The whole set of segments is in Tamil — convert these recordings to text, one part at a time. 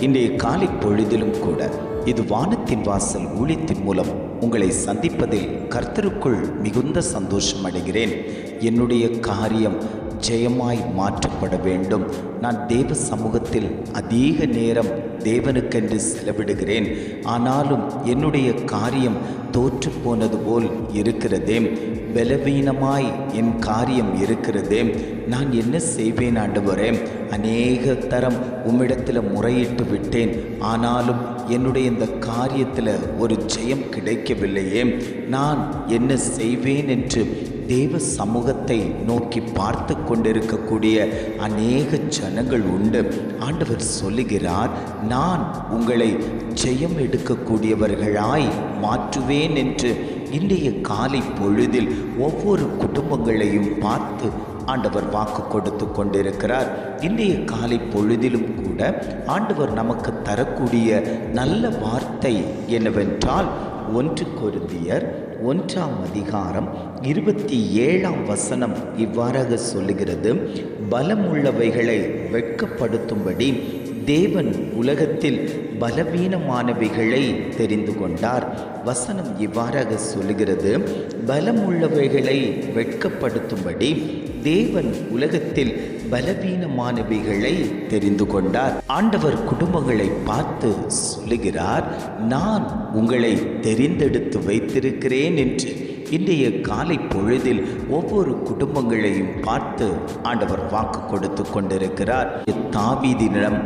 இன்றைய காலை பொழுதிலும் கூட இது வானத்தின் வாசல் ஊழியத்தின் மூலம் உங்களை சந்திப்பதில் கர்த்தருக்குள் மிகுந்த சந்தோஷம் அடைகிறேன். என்னுடைய காரியம் ஜெயமாய் மாற்றப்பட வேண்டும். நான் தேவ சமூகத்தில் அதிக நேரம் தேவனுக்கென்று செலவிடுகிறேன். ஆனாலும் என்னுடைய காரியம் தோற்று போனது போல் இருக்கிறதே. பலவீனமாய் என் காரியம் இருக்கிறதே. நான் என்ன செய்வேன் ஆண்டவரே? அநேக தரம் உம்மிடத்தில் முறையிட்டு விட்டேன். ஆனாலும் என்னுடைய இந்த காரியத்தில் ஒரு ஜெயம் கிடைக்கவில்லையே. நான் என்ன செய்வேன் என்று தேவ சமூகத்தை நோக்கி பார்த்து கொண்டிருக்கக்கூடிய அநேக ஜனங்கள் உண்டு. ஆண்டவர் சொல்லுகிறார் நான் உங்களை ஜெயம் எடுக்கக்கூடியவர்களாய் மாற்றுவேன் என்று இன்றைய காலை பொழுதில் ஒவ்வொரு குடும்பங்களையும் பார்த்து ஆண்டவர் வாக்கு கொடுத்து கொண்டிருக்கிறார். இன்றைய காலை பொழுதிலும் கூட ஆண்டவர் நமக்கு தரக்கூடிய நல்ல வார்த்தை என்னவென்றால் ஒன்று கொருந்தியர் ஒன்றாம் அதிகாரம் இருபத்தி ஏழாம் வசனம் இவ்வாறாக சொல்லுகிறது பலமுள்ளவைகளை வெட்கப்படுத்தும்படி தேவன் உலகத்தில் பலவீனமானவைகளை தெரிந்து கொண்டார். வசனம் இவ்வாறாக சொல்லுகிறது பலமுள்ளவைகளை வெட்கப்படுத்தும்படி தேவன் உலகத்தில் பலவீனமானவைகளை தெரிந்து கொண்டார். ஆண்டவர் குடும்பங்களை பார்த்து சொல்லுகிறார் நான் உங்களை தெரிந்தெடுத்து வைத்திருக்கிறேன் என்று இன்றைய காலை பொழுதில் ஒவ்வொரு குடும்பங்களையும் பார்த்து ஆண்டவர் வாக்கு கொடுத்து கொண்டிருக்கிறார். தாவீதினிடம்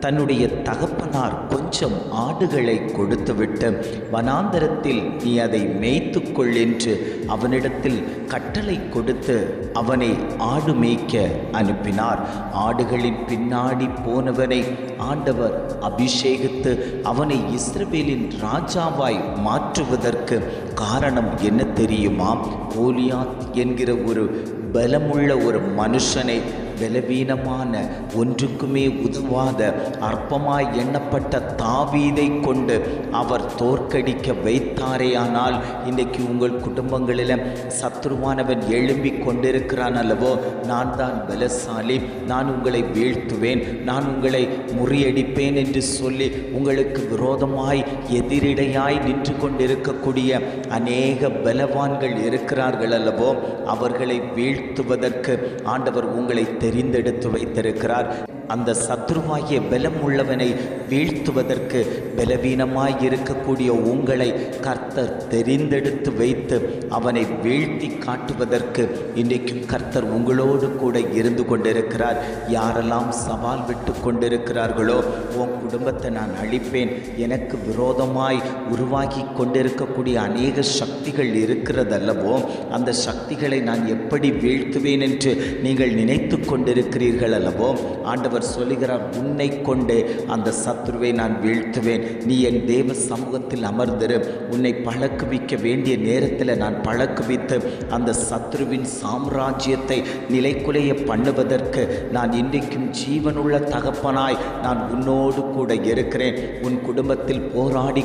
தன்னுடைய தகப்பனார் கொஞ்சம் ஆடுகளை கொடுத்துவிட்டு வனாந்தரத்தில் நீ அதை மேய்த்துக்கொள் என்று அவனிடத்தில் கட்டளை கொடுத்து அவனை ஆடு மேய்க்க அனுப்பினார். ஆடுகளின் பின்னாடி போனவனை ஆண்டவர் அபிஷேகித்து அவனை இஸ்ரவேலின் ராஜாவாய் மாற்றுவதற்கு காரணம் என்ன தெரியுமா? கோலியாத் என்கிற ஒரு பலமுள்ள ஒரு மனுஷனை பலவீனமான ஒன்றுக்குமே உதவாத அற்பமாய் எண்ணப்பட்ட தாவீதை கொண்டு அவர் தோற்கடிக்க வைத்தாரேயானால் இன்றைக்கு உங்கள் குடும்பங்களில் சத்ருவானவன் எழும்பி கொண்டிருக்கிறான் அல்லவோ நான் தான் பலசாலி நான் உங்களை வீழ்த்துவேன் நான் உங்களை முறியடிப்பேன் என்று சொல்லி உங்களுக்கு விரோதமாய் எதிரிடையாய் நின்று கொண்டிருக்கக்கூடிய அநேக பலவான்கள் இருக்கிறார்கள் அல்லவோ அவர்களை வீழ்த்துவதற்கு ஆண்டவர் உங்களை தெரிந்தெடுத்து வைத்திருக்கிறார். அந்த சத்ருவாகிய பலம் உள்ளவனை வீழ்த்துவதற்கு பலவீனமாய் இருக்கக்கூடிய உங்களை கர்த்தர் தெரிந்தெடுத்து வைத்து அவனை வீழ்த்தி காட்டுவதற்கு இன்றைக்கும் கர்த்தர் உங்களோடு கூட இருந்து கொண்டிருக்கிறார். யாரெல்லாம் சவால் விட்டு கொண்டிருக்கிறார்களோ உன் குடும்பத்தை நான் அழிப்பேன். எனக்கு விரோதமாய் உருவாகி கொண்டிருக்கக்கூடிய அநேக சக்திகள் இருக்கிறதல்லவோ அந்த சக்திகளை நான் எப்படி வீழ்த்துவேன் என்று நீங்கள் நினைத்து கொண்டிருக்கிறீர்கள் அல்லவோ ஆண்டவர் சொல்லுகிறார் உன்னை கொண்டு அந்த சத்ருவை நான் வீழ்த்துவேன். நீ என் தேவ சமூகத்தில் அமர்ந்திரு. உன்னை பழக்குவிக்க வேண்டிய நேரத்தில் நான் பழக்குவித்து அந்த சத்ருவின் சாம்ராஜ்யத்தை நிலைக்குலைய பண்ணுவதற்கு நான் இன்றைக்கும் ஜீவனுள்ள தகப்பனாய் நான் உன்னோடு கூட இருக்கிறேன். உன் குடும்பத்தில் போராடி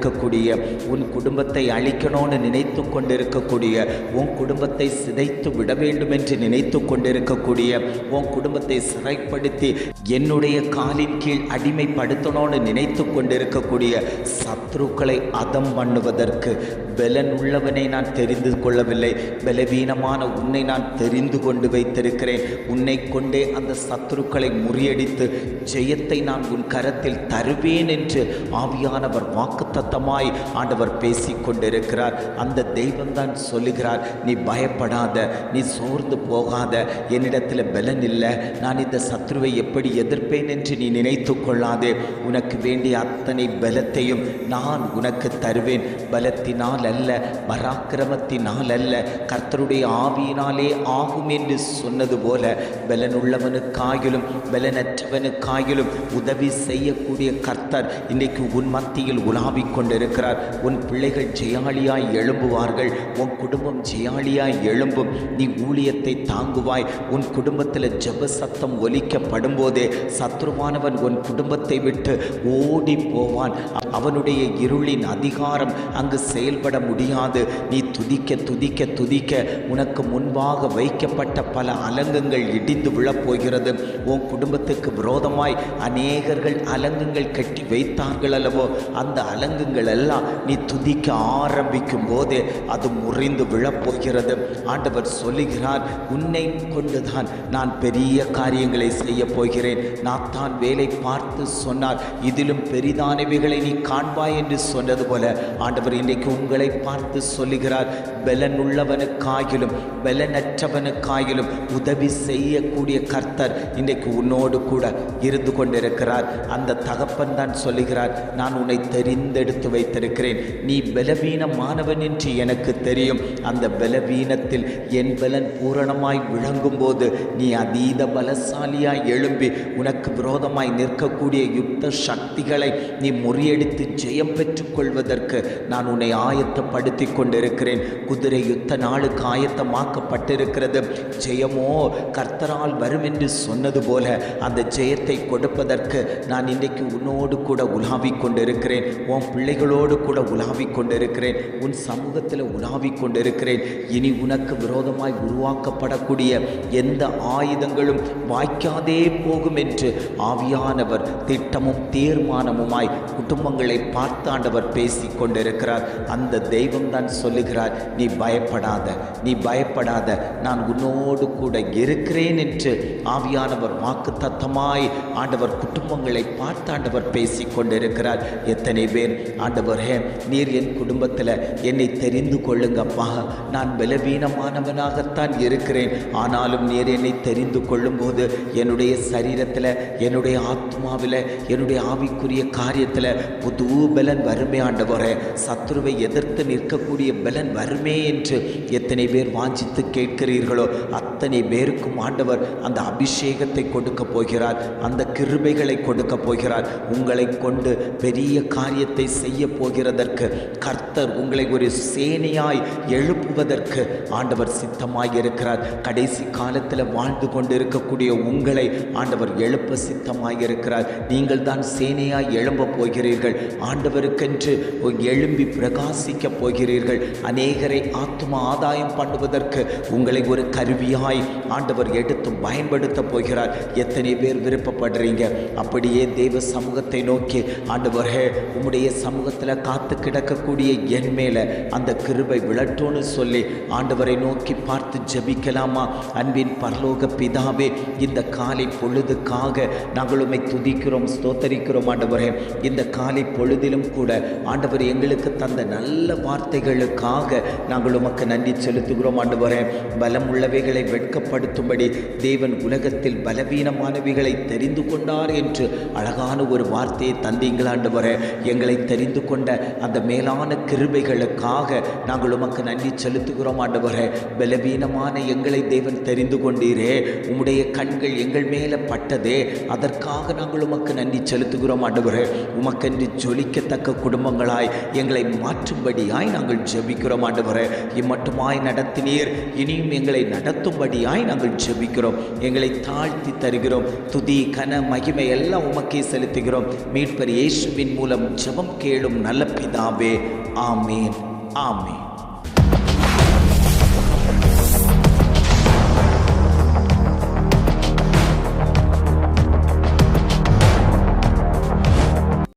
கொண்டிருக்கக்கூடிய உன் குடும்பத்தை அழிக்கணும்னு நினைத்து கொண்டிருக்கக்கூடிய உன் குடும்பத்தை சிதைத்து விட வேண்டும் என்று நினைத்து கொண்டிருக்கக்கூடிய உன் குடும்பத்தை சிறைப்படுத்தி என்னுடைய காலின் கீழ் அடிமைப்படுத்தணும்னு நினைத்து கொண்டிருக்கக்கூடிய சத்ருக்களை அதம் பண்ணுவதற்கு பலன் உள்ளவனை நான் தெரிந்து கொள்ளவில்லை. பலவீனமான உன்னை நான் தெரிந்து கொண்டு வைத்திருக்கிறேன். உன்னை கொண்டே அந்த சத்ருக்களை முறியடித்து ஜெயத்தை நான் உன் கரத்தில் தருவேன் என்று ஆவியானவர் சத்தமாய் ஆண்டவர் பேசி கொண்டிருக்கிறார் அந்த தெய்வம்தான் சொல்லுகிறார் நீ பயப்படாத நீ சோர்ந்து போகாத என்னிடத்தில் பலன் இல்லை. நான் இந்த சத்ருவை எப்படி எதிர்ப்பேன் என்று நீ நினைத்து கொள்ளாதே. உனக்கு வேண்டிய அத்தனை பலத்தையும் நான் உனக்கு தருவேன். பலத்தினால் அல்ல பராக்கிரமத்தினால் அல்ல கர்த்தருடைய ஆவியினாலே ஆகும் என்று சொன்னது போல பலனுள்ளவனுக்காயிலும் பலனற்றவனுக்காயிலும் உதவி செய்யக்கூடிய கர்த்தர் இன்றைக்கு உன் மத்தியில் உலாவிக் கொண்டிருக்கிறார். உன் பிள்ளைகள் ஜெயாளியாய் எழும்புவார்கள். உன் குடும்பம் ஜெயாளியாய் எழும்பும். நீ ஊழியத்தை தாங்குவாய். உன் குடும்பத்தில் ஜெப சத்தம் ஒலிக்கப்படும் போதே சத்ருவானவன் உன் குடும்பத்தை விட்டு ஓடி போவான். அவனுடைய இருளின் அதிகாரம் அங்கு செயல்பட முடியாது. நீ துதிக்க துதிக்க துதிக்க உனக்கு முன்பாக வைக்கப்பட்ட பல அலங்கங்கள் இடிந்து விழப்போகிறது. உன் குடும்பத்துக்கு விரோதமாய் அநேகர்கள் அலங்கங்கள் கட்டி வைத்தார்கள் அல்லவோ அந்த அலங்கங்கள் எல்லாம் நீ துதிக்க ஆரம்பிக்கும் போதே அது முறிந்து விழப்போகிறது. ஆண்டவர் சொல்லுகிறார் உன்னை கொண்டுதான் நான் பெரிய காரியங்களை செய்ய போகிறேன். நான் தான் வேலை பார்த்து சொன்னார் இதிலும் பெரிதானவைகளை நீ காண்பாய் என்று சொன்னது போல ஆண்டவர் இன்றைக்கு உங்களை பார்த்து சொல்லுகிறார். பலனுள்ளவனுக்காயிலும் பலனற்றவனுக்காயிலும் உதவி செய்யக்கூடிய கர்த்தர் இன்றைக்கு உன்னோடு கூட இருந்து கொண்டிருக்கிறார் அந்த தகப்பன் தான் சொல்லுகிறார் நான் உன்னை தெரிந்தெடுத்து வைத்திருக்கிறேன் நீ பலவீனமானவன் என்று எனக்கு தெரியும் அந்த பலவீனத்தில் என் பலன் பூரணமாய் விளங்கும் போது நீ அதீத பலசாலியாய் எழும்பி உனக்கு விரோதமாய் நிற்கக்கூடிய யுத்த சக்திகளை நீ முறியடித்து ஜெயம் பெற்றுக்கொள்வதற்கு நான் உன்னை ஆயத்தப்படுத்தி கொண்டிருக்கிறேன் குதிரை யுத்த நாளுக்கு ஆயத்தமாக்கப்பட்டிருக்கிறது. ஜெயமோ கர்த்தரால் வரும் என்று சொன்னது போல அந்த ஜெயத்தை கொடுப்பதற்கு நான் இன்றைக்கு உன்னோடு கூட உலாவிக் கொண்டிருக்கிறேன் உன் பிள்ளைகளோடு கூட உலாவிக் கொண்டிருக்கிறேன் உன் சமூகத்தில் உலாவிக் கொண்டிருக்கிறேன் இனி உனக்கு விரோதமாய் உருவாக்கப்படக்கூடிய எந்த ஆயுதங்களும் வாய்க்காதே போகும் என்று ஆவியானவர் திட்டமும் தீர்மானமுமாய் குடும்பங்களை பார்த்தாண்டவர் பேசிக் கொண்டிருக்கிறார் அந்த தெய்வம் தான் சொல்லுகிறார் நீ பயப்படாத நீ பயப்படாத. நான் உன்னோடு கூட இருக்கிறேன் என்று ஆவியானவர் வாக்கு தத்தமாய் ஆண்டவர் குடும்பங்களை பார்த்தாண்டவர் பேசிக் கொண்டிருக்கிறார். எத்தனை பேர் ஆண்டவரே நீர் என் குடும்பத்தில் என்னை தெரிந்து கொள்ளுங்கப்பா. நான் பலவீனமானவனாகத்தான் இருக்கிறேன். ஆனாலும் நீர் என்னை தெரிந்து கொள்ளும்போது என்னுடைய சரீரத்தில் என்னுடைய ஆத்மாவில் என்னுடைய ஆவிக்குரிய காரியத்தில் புது பலன் வறுமை ஆண்டவரே. சத்ருவை எதிர்த்து நிற்கக்கூடிய பலன் வேண்டுமே என்று எத்தனை பேர் வாஞ்சித்து கேட்கிறீர்களோ அத்தனை பேருக்கும் ஆண்டவர் அந்த அபிஷேகத்தை கொடுக்க போகிறார் அந்த கிருபைகளை கொடுக்க போகிறார். உங்களை கொண்டு பெரிய காரியத்தை செய்ய போகிறதற்கு கர்த்தர் உங்களை ஒரு சேனையாய் எழுப்புவதற்கு ஆண்டவர் சித்தமாய் இருக்கிறார் கடைசி காலத்தில் வாழ்ந்து கொண்டு இருக்கக்கூடிய உங்களை ஆண்டவர் எழுப்ப சித்தமாய் இருக்கிறார் நீங்கள் தான் சேனையாய் எழும்ப போகிறீர்கள். ஆண்டவருக்கென்று எழும்பி பிரகாசிக்க போகிறீர்கள். அநேகரை ஆத்ம ஆதாயம் பண்ணுவதற்கு உங்களை ஒரு கருவியாய் ஆண்டவர் எடுத்து பயன்படுத்த போகிறார். எத்தனை பேர் விருப்பப்படுறீங்க? அப்படியே தேவ சமூகத்தை நோக்கி ஆண்டவரே உம்முடைய சமூகத்தில் காத்து கிடக்கக்கூடிய என் மேலே அந்த கிருபை விழட்டோன்னு சொல்லி ஆண்டவரை நோக்கி பார்த்து ஜெபிக்கலாமா? அன்பின் பரலோக பிதாவே இந்த காலை பொழுதுக்காக நாங்கள் துதிக்கிறோம் ஸ்தோத்தரிக்கிறோம் ஆண்டவரே. இந்த காலை பொழுதிலும் கூட ஆண்டவர் எங்களுக்கு தந்த நல்ல வார்த்தைகளுக்காக நாங்கள் உமக்கு நன்றி செலுத்துகிறோம் ஆண்டவரே. பலம் உள்ளவைகளை வெட்கப்படுத்தும்படி தேவன் உலகத்தில் பலவீனமானவைகளை தெரிந்து கொண்டார் என்று அழகான ஒரு வார்த்தையை தந்தீங்கள் வர எங்களை தெரிந்து கொண்ட அந்த மேலான கிருபைகளுக்காக நாங்கள் உமக்கு நன்றி செலுத்துகிறோம் ஆண்டவரே. பலவீனமான எங்களை தேவன் தெரிந்து கொண்டீரே. உம்முடைய கண்கள் எங்கள் மேலே பட்டதே. அதற்காக நாங்கள் உமக்கு நன்றி செலுத்துகிறோம் ஆண்டவரே. உமக்கென்று ஜொலிக்கத்தக்க குடும்பங்களாய் எங்களை மாற்றும்படியாய் நாங்கள் ஜெபிக்கிறோம் ஆண்டவரே. இம்மட்டுமாய் நடத்தினீர். இனியும் எங்களை நடத்தும்படியாய் நாங்கள் ஜெபிக்கிறோம். எங்களை தாழ்த்தி தருகிறோம். துதி கன மகிமை எல்லாம் உமக்கே செலுத்துகிறோம். மீட்பர் இயேசுவின் மூலம் ஜெபம் கேளும் நல்ல பிதாவே. ஆமேன். ஆமேன்.